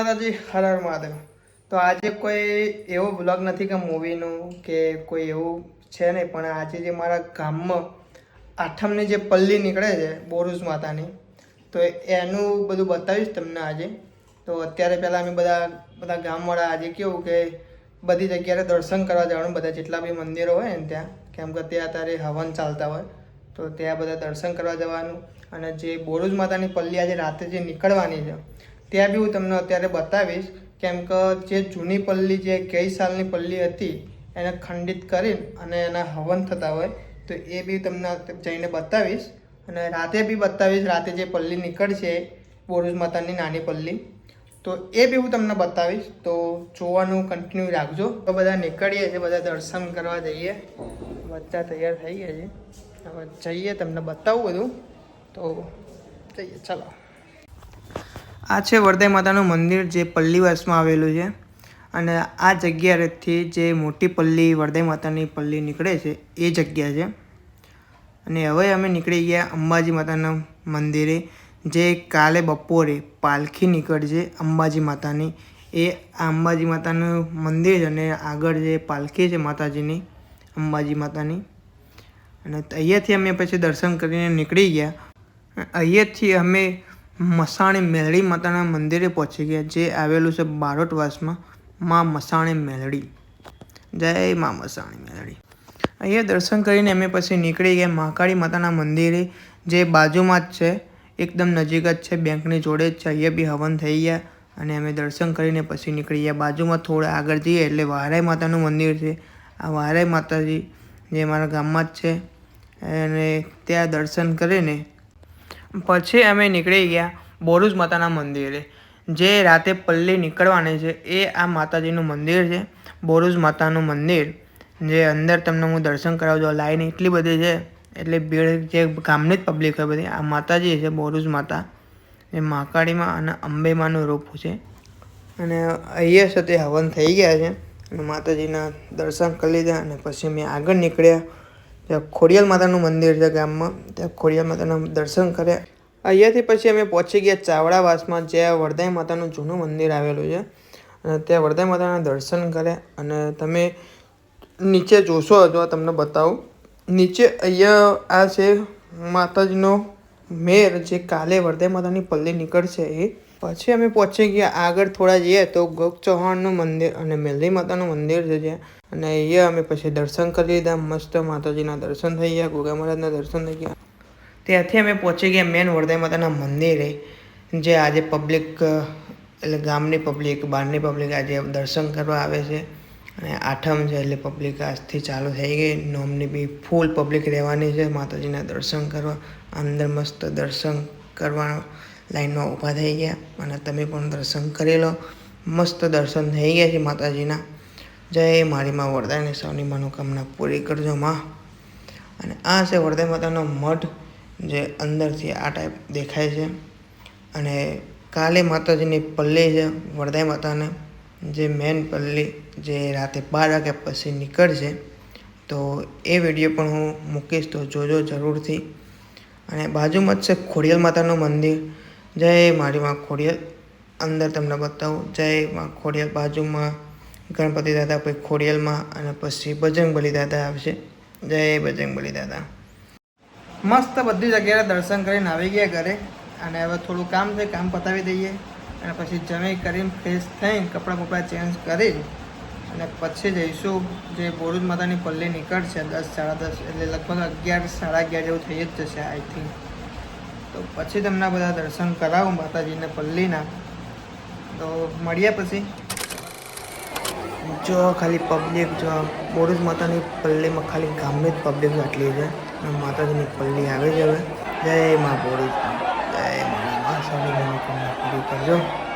માતાજી હર હર મહાદેવ. તો આજે કોઈ એવો બ્લોગ નથી કે મૂવીનું કે કોઈ એવું છે નહીં, પણ આજે જે મારા ગામમાં આઠમની જે પલ્લી નીકળે છે બોરુસ માતાની, તો એનું બધું બતાવીશ તમને આજે. તો અત્યારે પહેલાં અમે બધા બધા ગામવાળા આજે કેવું કે બધી જગ્યાએ દર્શન કરવા જવાનું, બધા જેટલા બી મંદિરો હોય ને ત્યાં, કેમ કે ત્યાં અત્યારે હવન ચાલતા હોય, તો ત્યાં બધા દર્શન કરવા જવાનું. અને જે બોરુજ માતાની પલ્લી આજે રાતે જે નીકળવાની છે ત્યાં બી હું તમને અત્યારે બતાવીશ કેમ કે જે જૂની પલ્લી જે ગઈ સાલની પલ્લી હતી, એને ખંડિત કરીને અને એના હવન થતા હોય, તો એ બી તમને જઈને બતાવીશ. અને રાતે બી બતાવીશ, રાતે જે પલ્લી નીકળશે, બોરુજ માતાની નાની પલ્લી. તો એ બી હું તમને બતાવીશ. તો જોવાનું કન્ટિન્યુ રાખજો. તો બધા નીકળીએ છીએ, બધા દર્શન કરવા જઈએ. બધા તૈયાર થઈ ગયા છે. હવે જઈએ, તમને બતાવું બધું. તો જઈએ, ચલો. આ છે વરદાય માતાનું મંદિર જે પલ્લીવાસમાં આવેલું છે. અને આ જગ્યાએથી જે મોટી પલ્લી વરદાય માતાની પલ્લી નીકળે છે, એ જગ્યા છે. અને હવે અમે નીકળી ગયા અંબાજી માતાના મંદિરે, જે કાલે બપોરે પાલખી નીકળશે અંબાજી માતાની. એ અંબાજી માતાનું મંદિર છે અને આગળ જે પાલખી છે માતાજીની, અંબાજી માતાની. અને અહીંયાથી અમે પછી દર્શન કરીને નીકળી ગયા. અહીંયાથી અમે મસાણી મેલડી માતાના મંદિરે પહોંચી ગયા, જે આવેલું છે બારોટવાસમાં મા મસાણી મેલડી. જય મા મસાણી મેલડી. અહીંયા દર્શન કરીને અમે પછી નીકળી ગયા મહાકાળી માતાના મંદિરે, જે બાજુમાં જ છે, એકદમ નજીક જ છે, બેંકની જોડે જ છે, અહીંયા બી હવન થઈ ગયા અને અમે દર્શન કરીને પછી નીકળી ગયા. બાજુમાં થોડા આગળ જઈએ એટલે વારાઈ માતાનું મંદિર છે. આ વારાઈ માતાજી જે મારા ગામમાં જ છે, અને ત્યાં દર્શન કરીને પછી અમે નીકળી ગયા બોરુજ માતાના મંદિરે. જે રાતે પલ્લી નીકળવાની છે એ આ માતાજીનું મંદિર છે. બોરુજ માતાનું મંદિર, જે અંદર તમને હું દર્શન કરાવજો લાઈન એટલી બધી છે, એટલે ભીડ જે ગામની જ પબ્લિક હોય બધી, આ માતાજી છે બોરુજ માતા. એ મહાકાળીમાં અને અંબેમાનું રૂપ છે. અને અહીંયા સાથે હવન થઈ ગયા છે. અને માતાજીના દર્શન કરી લીધા અને પછી અમે આગળ નીકળ્યા. ત્યાં ખોડિયાલ માતાનું મંદિર છે ગામમાં. ત્યાં ખોડિયાલ માતાના દર્શન કર્યા. અહીંયાથી પછી અમે પહોંચી ગયા ચાવડાવાસમાં, જ્યાં વરદાઈ માતાનું જૂનું મંદિર આવેલું છે. અને ત્યાં વરદાઈ માતાના દર્શન કર્યા અને તમે નીચે જોશો અથવા તમને બતાવું. નીચે અહીંયા આ છે માતાજીનો મેર જે કાલે વરદાય માતાની પલ્લી નીકળશે એ, પછી અમે પહોંચી ગયા. આગળ થોડા જઈએ તો ગોપ ચૌહાણનું મંદિર અને મેલદી માતાનું મંદિર છે જ્યાં અને અહીંયા અમે પછી દર્શન કરી લીધા. મસ્ત માતાજીના દર્શન થઈ ગયા, ગોગા મહારાજના દર્શન થઈ ગયા. ત્યાંથી અમે પહોંચી ગયા મેન વરદાય માતાના મંદિરે, જે આજે પબ્લિક એટલે ગામની પબ્લિક બહારની પબ્લિક આજે દર્શન કરવા આવે છે. અને આઠમ છે એટલે પબ્લિક આજથી ચાલુ થઈ ગઈ. નોમની બી ફૂલ પબ્લિક રહેવાની છે. માતાજીના દર્શન કરવા, અંદર મસ્ત દર્શન કરવા લાઈનમાં ઊભા થઈ ગયા. અને તમે પણ દર્શન કરી લો. મસ્ત દર્શન થઈ ગયા છે માતાજીના. જય મારી માં વરદાયની સૌની મનોકામના પૂરી કરજો માં. અને આ છે વરદાય માતાનો મઠ જે અંદરથી આ ટાઈપ દેખાય છે. અને કાલે માતાજીની પલ્લી છે વરદાય માતાને. જે મેન પલ્લી જે રાતે બાર વાગ્યા પછી નીકળશે, તો એ વીડિયો પણ હું મૂકીશ, તો જોજો જરૂરથી. અને બાજુમાં જ છે ખોડિયાલ માતાનું મંદિર. જય મારી માં ખોડિયાલ. અંદર તમને બતાવું, જય માં ખોડિયાલ. બાજુમાં ગણપતિ દાદા, પછી ખોડિયાલમાં અને પછી બજરંગબલી દાદા આવશે. જય બજરંગબલી દાદા. મસ્ત બધી જગ્યાએ દર્શન કરીને આવી ગયા ઘરે. અને હવે થોડું કામ છે, કામ પતાવી દઈએ. અને પછી જમી કરીને ફ્રેશ થઈને કપડાં બપડા ચેન્જ કરી અને પછી જઈશું જે બોરુજ માતાની પલ્લી નીકળશે દસ, સાડા દસ, એટલે લગભગ અગિયાર, સાડા અગિયાર જેવું થઈ જ જશે આઈ થિંક તો પછી તમને બધા દર્શન કરાવું માતાજીને પલ્લીના. તો મળીએ પછી. જો ખાલી પબ્લિક જો બોરુજ માતાની પલ્લીમાં ખાલી ગામની જ પબ્લિક આટલી છે. અને માતાજીની પલ્લી આવે છે હવે. જય મા બોરુજ. મારા મા સારી મનોકામના પૂરી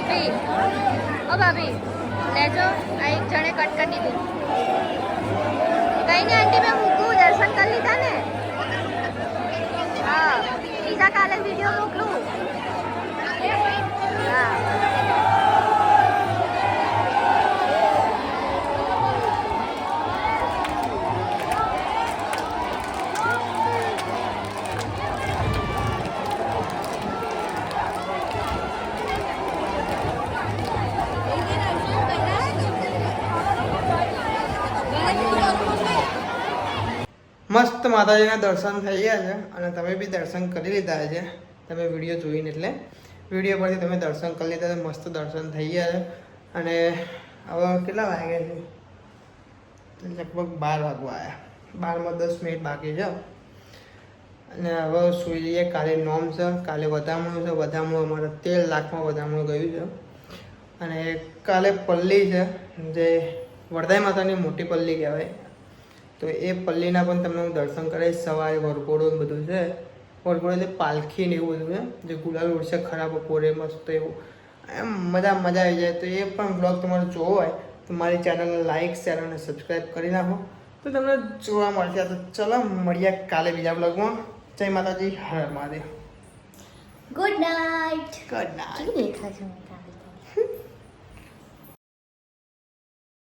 ભાભી. ઓ ભાભી, લેજો. આ એક જણે કટ કરી દીધું. કઈ ને, આંટી મેં મૂકું દર્શન કરી લીધા ને? હા, બીજા કાલે વીડિયો મોકલું. માતાજીના દર્શન થઈ ગયા છે અને તમે બી દર્શન કરી લીધા છે. તમે વીડિયો જોઈને એટલે વીડિયો પરથી તમે દર્શન કરી લીધા મસ્ત દર્શન થઈ ગયા છે. અને હવે કેટલા વાગ્યા છે? લગભગ બાર વાગવા આવ્યા. બારમાં દસ મિનિટ બાકી છે. અને હવે સુઈ જઈએ. કાલે નોમ છે, કાલે વધામણું છે. વધામણું અમારે તેર લાખમાં વધામણું ગયું છે. અને કાલે પલ્લી છે, જે વરદાઈ માતાની મોટી પલ્લી કહેવાય. તો એ પલ્લીના પણ તમને હું દર્શન કરાવીશ સવારે વરઘોડો બધું છે. વરઘોડો એટલે પાલખી ને એવું બધું છે જે ગુલાલ ઉડશે ખરાબ બપોરે મસ્ત એવું. એમ મજા મજા આવી જાય. તો એ પણ બ્લોગ તમારે જોવો હોય તો મારી ચેનલને લાઇક શેર અને સબસ્ક્રાઈબ કરી નાખો. તો તમને જોવા મળશે. તો ચલો મળીએ કાલે બીજા બ્લોગમાં જય માતાજી. હર Mahadev. Good night good night